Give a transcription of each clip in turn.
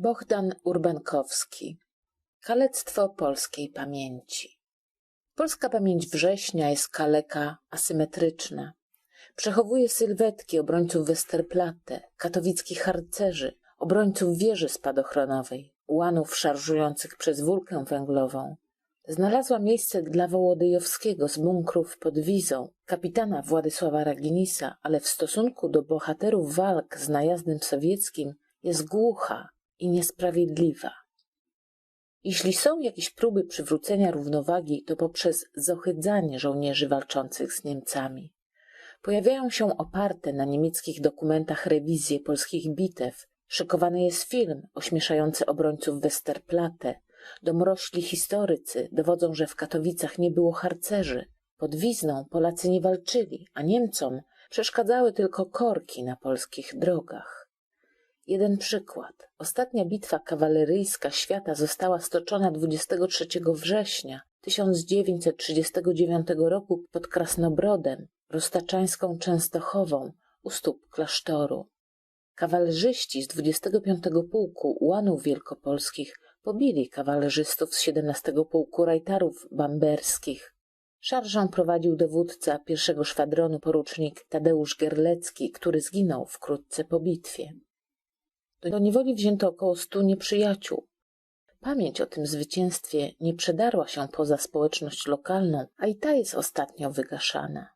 Bohdan Urbankowski Kalectwo polskiej pamięci Polska pamięć września jest kaleka asymetryczna. Przechowuje sylwetki obrońców Westerplatte, katowickich harcerzy, obrońców wieży spadochronowej, ułanów szarżujących przez wulkę węglową. Znalazła miejsce dla Wołodyjowskiego z bunkrów pod Wizą, kapitana Władysława Raginisa, ale w stosunku do bohaterów walk z najazdem sowieckim jest głucha i niesprawiedliwa. Jeśli są jakieś próby przywrócenia równowagi, to poprzez zohydzanie żołnierzy walczących z Niemcami. Pojawiają się oparte na niemieckich dokumentach rewizje polskich bitew, szykowany jest film ośmieszający obrońców Westerplatte, domorośli historycy dowodzą, że w Katowicach nie było harcerzy. Pod Wizną Polacy nie walczyli, a Niemcom przeszkadzały tylko korki na polskich drogach. Jeden przykład. Ostatnia bitwa kawaleryjska świata została stoczona 23 września 1939 roku pod Krasnobrodem, roztaczańską Częstochową, u stóp klasztoru. Kawalerzyści z 25 Pułku Ułanów Wielkopolskich pobili kawalerzystów z 17 Pułku Rajtarów Bamberskich. Szarżą prowadził dowódca pierwszego szwadronu porucznik Tadeusz Gerlecki, który zginął wkrótce po bitwie. Do niewoli wzięto około stu nieprzyjaciół. Pamięć o tym zwycięstwie nie przedarła się poza społeczność lokalną, a i ta jest ostatnio wygaszana.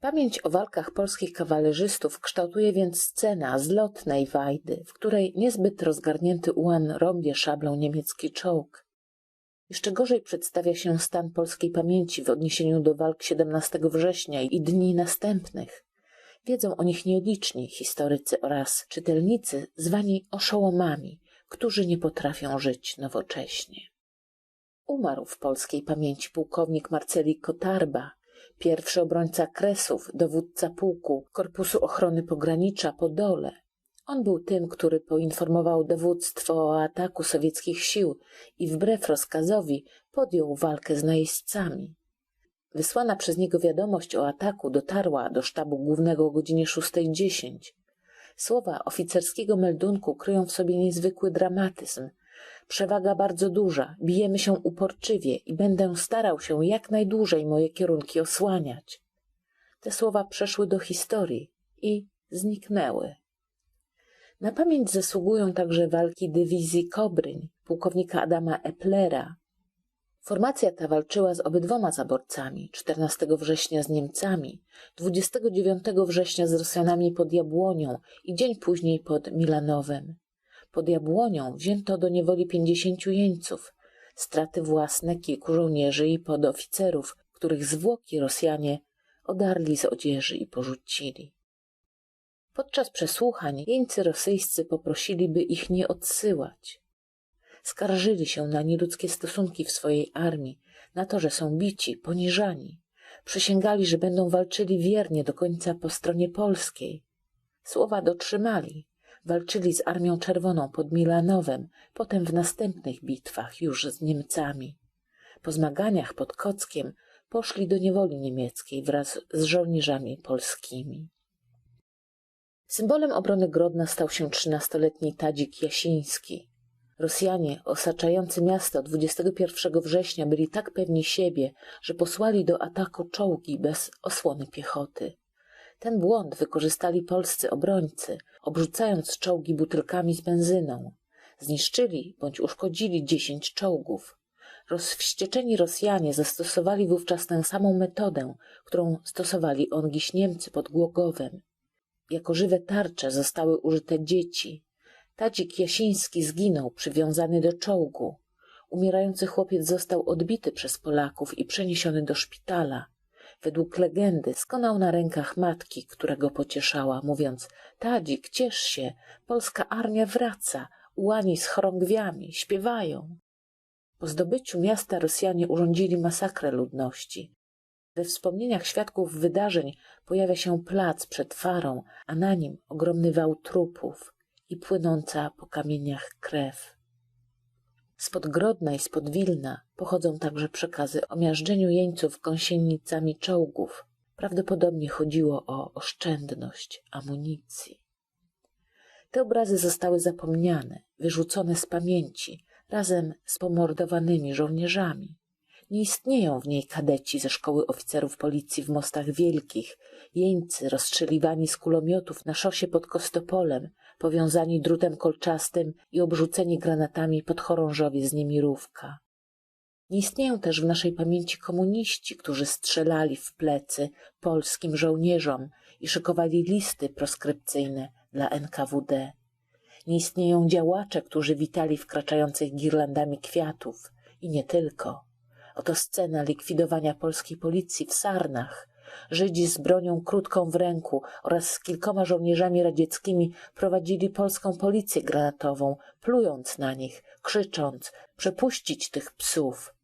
Pamięć o walkach polskich kawalerzystów kształtuje więc scena z lotnej wajdy, w której niezbyt rozgarnięty ułan rąbie szablą niemiecki czołg. Jeszcze gorzej przedstawia się stan polskiej pamięci w odniesieniu do walk 17 września i dni następnych. Wiedzą o nich nieliczni historycy oraz czytelnicy zwani oszołomami, którzy nie potrafią żyć nowocześnie. Umarł w polskiej pamięci pułkownik Marceli Kotarba, pierwszy obrońca Kresów, dowódca pułku Korpusu Ochrony Pogranicza Podole. On był tym, który poinformował dowództwo o ataku sowieckich sił i wbrew rozkazowi podjął walkę z najeźdźcami. Wysłana przez niego wiadomość o ataku dotarła do sztabu głównego o godzinie 6.10. Słowa oficerskiego meldunku kryją w sobie niezwykły dramatyzm. Przewaga bardzo duża, bijemy się uporczywie i będę starał się jak najdłużej moje kierunki osłaniać. Te słowa przeszły do historii i zniknęły. Na pamięć zasługują także walki dywizji Kobryń, pułkownika Adama Eplera, Formacja ta walczyła z obydwoma zaborcami 14 września z Niemcami, 29 września z Rosjanami pod Jabłonią i dzień później pod Milanowem. Pod Jabłonią wzięto do niewoli pięćdziesięciu jeńców, straty własne kilku żołnierzy i podoficerów, których zwłoki Rosjanie odarli z odzieży i porzucili. Podczas przesłuchań jeńcy rosyjscy poprosili, by ich nie odsyłać. Skarżyli się na nieludzkie stosunki w swojej armii, na to, że są bici, poniżani. Przysięgali, że będą walczyli wiernie do końca po stronie polskiej. Słowa dotrzymali. Walczyli z Armią Czerwoną pod Milanowem, potem w następnych bitwach już z Niemcami. Po zmaganiach pod Kockiem poszli do niewoli niemieckiej wraz z żołnierzami polskimi. Symbolem obrony Grodna stał się trzynastoletni Tadzik Jasiński. Rosjanie osaczający miasto 21 września byli tak pewni siebie, że posłali do ataku czołgi bez osłony piechoty. Ten błąd wykorzystali polscy obrońcy, obrzucając czołgi butelkami z benzyną. Zniszczyli bądź uszkodzili dziesięć czołgów. Rozwścieczeni Rosjanie zastosowali wówczas tę samą metodę, którą stosowali ongiś Niemcy pod Głogowem. Jako żywe tarcze zostały użyte dzieci, Tadzik Jasiński zginął przywiązany do czołgu. Umierający chłopiec został odbity przez Polaków i przeniesiony do szpitala. Według legendy skonał na rękach matki, która go pocieszała, mówiąc Tadzik, ciesz się, polska armia wraca, ułani z chorągwiami, śpiewają. Po zdobyciu miasta Rosjanie urządzili masakrę ludności. We wspomnieniach świadków wydarzeń pojawia się plac przed farą, a na nim ogromny wał trupów i płynąca po kamieniach krew. Spod Grodna i spod Wilna pochodzą także przekazy o miażdżeniu jeńców gąsienicami czołgów. Prawdopodobnie chodziło o oszczędność amunicji. Te obrazy zostały zapomniane, wyrzucone z pamięci razem z pomordowanymi żołnierzami. Nie istnieją w niej kadeci ze szkoły oficerów policji w Mostach Wielkich, jeńcy rozstrzeliwani z kulomiotów na szosie pod Kostopolem, powiązani drutem kolczastym i obrzuceni granatami podchorążowie z Niemirówka. Nie istnieją też w naszej pamięci komuniści, którzy strzelali w plecy polskim żołnierzom i szykowali listy proskrypcyjne dla NKWD. Nie istnieją działacze, którzy witali wkraczających girlandami kwiatów i nie tylko. Oto scena likwidowania polskiej policji w Sarnach. Żydzi z bronią krótką w ręku oraz z kilkoma żołnierzami radzieckimi prowadzili polską policję granatową, plując na nich, krzycząc przepuścić tych psów.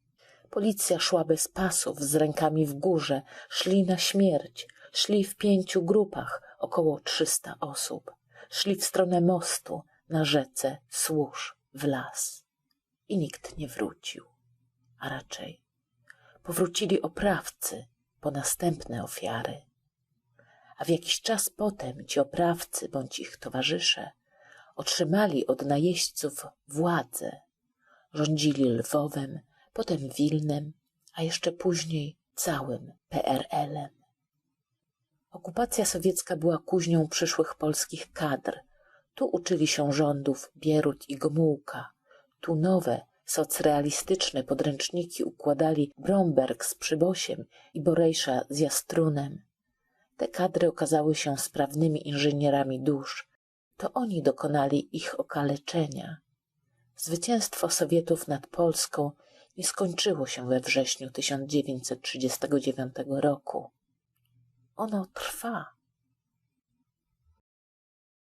Policja szła bez pasów, z rękami w górze, szli na śmierć, szli w pięciu grupach, około trzysta osób. Szli w stronę mostu, na rzece, służ, w las. I nikt nie wrócił, a raczej powrócili oprawcy po następne ofiary. A w jakiś czas potem ci oprawcy bądź ich towarzysze otrzymali od najeźdźców władzę. Rządzili Lwowem, potem Wilnem, a jeszcze później całym PRL-em. Okupacja sowiecka była kuźnią przyszłych polskich kadr. Tu uczyli się rządów Bierut i Gomułka. Tu nowe, socrealistyczne podręczniki układali Bromberg z Przybosiem i Borejsza z Jastrunem. Te kadry okazały się sprawnymi inżynierami dusz. To oni dokonali ich okaleczenia. Zwycięstwo Sowietów nad Polską nie skończyło się we wrześniu 1939 roku. Ono trwa.